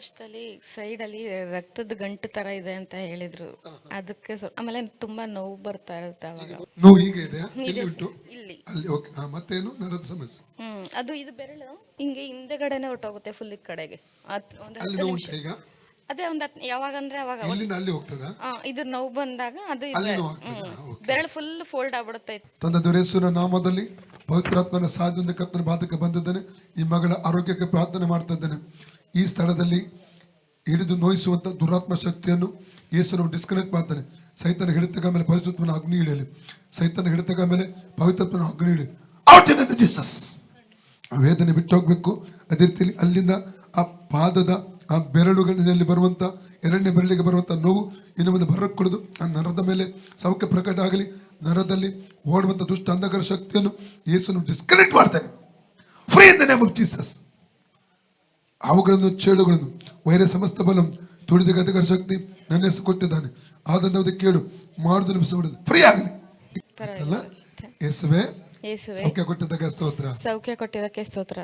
ಶ್ವಾಸಕೋಶದಲ್ಲಿ side ಅಲ್ಲಿ ರಕ್ತದ ಗಂಟು ತರ ಇದೆ ಅಂತ ಹೇಳಿದ್ರು. ಅದಕ್ಕೆ ಸ್ವಲ್ಪ ಆಮೇಲೆ ತುಂಬಾ ನೋವು ಬರ್ತಾ ಇರುತ್ತೆ ಅವಾಗ. ನೋವು ಈಗ ಇದೆ? ಎಲ್ಲಿ ಇದೆ ಉಂಟು ಇಲ್ಲಿ. ಅಲ್ಲಿ ಓಕೆ. ಮತ್ತೇನು? ನರದ ಸಮಸ್ಯೆ. ಹ್ಮ್ ಅದು ಇದು ಬೆರಳು ಹಿಂಗೆ ಹಿಂದೆಗಡೆನೆ ಹೊಟ್ಟೋಗುತ್ತೆ ಫುಲ್ ಈ ಕಡೆಗೆ. ಅದ್ ಒಂದು ಅಲ್ಲಿ ಹತ್ತು ನೋವು ನಿಮಿಷ. ಉಂಟಾ ಈಗ? ಅದೇ ಒಂದ್ ಹತ್ತು ಯಾವಾಗ ಅಂದ್ರೆ ಅವಾಗ ಇಲ್ಲಿಂದ ಅಲ್ಲಿ ಹೋಗ್ತದ? ಆ, ಇದು ನೋವು ಬಂದಾಗ ಅದು ಇದೆ. ಅಲ್ಲಿ ನೋವು ಆಗ್ತದ? ಹ್ಮ್. ಬೆರಳು ಫುಲ್ ಫೋಲ್ಡ್ ಆಗ್ಬಿಡುತ್ತೆ. ತಂದ ದೊರೆಸುವ ನಾಮದಲ್ಲಿ. ಪವಿತ್ರಾತ್ಮನ ಸಾಧ್ಯ ಕರ್ತನ ಬಾಧಕ ಬಂದಿದ್ದಾನೆ. ಈ ಮಗಳ ಆರೋಗ್ಯಕ್ಕೆ ಪ್ರಾರ್ಥನೆ ಮಾಡ್ತಾ ಇದ್ದೇನೆ ಈ ಸ್ಥಳದಲ್ಲಿ ಹಿಡಿದು ನೋಯಿಸುವಂತ ದುರಾತ್ಮ ಶಕ್ತಿಯನ್ನು ಯೇಸುನು ಡಿಸ್ಕನೆಕ್ಟ್ ಮಾಡ್ತಾನೆ ಸೈತನ ಹಿಡಿತಕ ಮೇಲೆ ಪರಿಶುದ್ಧನ ಅಗ್ನಿ ಇಳಿಯಲಿ. ಸೈತನ ಹಿಡಿತಕ ಮೇಲೆ ಪವಿತ್ರತ್ವನ ಅಗ್ನಿ ಇಳಿ ಔಟ್ ಜೀಸಸ್ ಆ ವೇದನೆ ಬಿಟ್ಟು ಹೋಗ್ಬೇಕು. ಅದೇ ರೀತಿಯಲ್ಲಿ ಅಲ್ಲಿಂದ ಆ ಪಾದದ ಆ ಬೆರಳುಗಳಲ್ಲಿ ಬರುವಂತ, ಎರಡನೇ ಬೆರಳಿಗೆ ಬರುವಂತ ನೋವು ಇನ್ನು ಮುಂದೆ ಬರಕ್ಕೆ ಕೊಡೋದು ಆ ನರದ ಮೇಲೆ ಸೌಖ್ಯ ಪ್ರಕಟ ಆಗಲಿ. ನರದಲ್ಲಿ ಓಡುವಂತ ದುಷ್ಟ ಅಂಧಕಾರ ಶಕ್ತಿಯನ್ನು ಯೇಸುನು ಡಿಸ್ಕನೆಕ್ಟ್ ಮಾಡ್ತಾನೆ ಫ್ರೀ ಇನ್ ದ ಜೀಸಸ್ ಅವುಗಳನ್ನು ಚೇಳುಗಳನ್ನು ವೈರ ಸಮಸ್ತ ಬಲಂ ತುಳಿದ ಗದಗರ ಶಕ್ತಿ ನನ್ನ ಹೆಸರು ಕೊಟ್ಟಿದ್ದಾನೆ ಆದನ್ನು ಕೇಳು ಮಾಡುದು ನಿಮಿಷ ಫ್ರೀ ಆಗಲಿ. ಅಲ್ಲ? ಯೇಸುವೆ ಸೌಖ್ಯ ಕೊಟ್ಟಿದ್ದಾಗ ಸ್ತೋತ್ರ. ಸೌಖ್ಯ ಕೊಟ್ಟಿದ್ದಕ್ಕೆ ಸ್ತೋತ್ರ.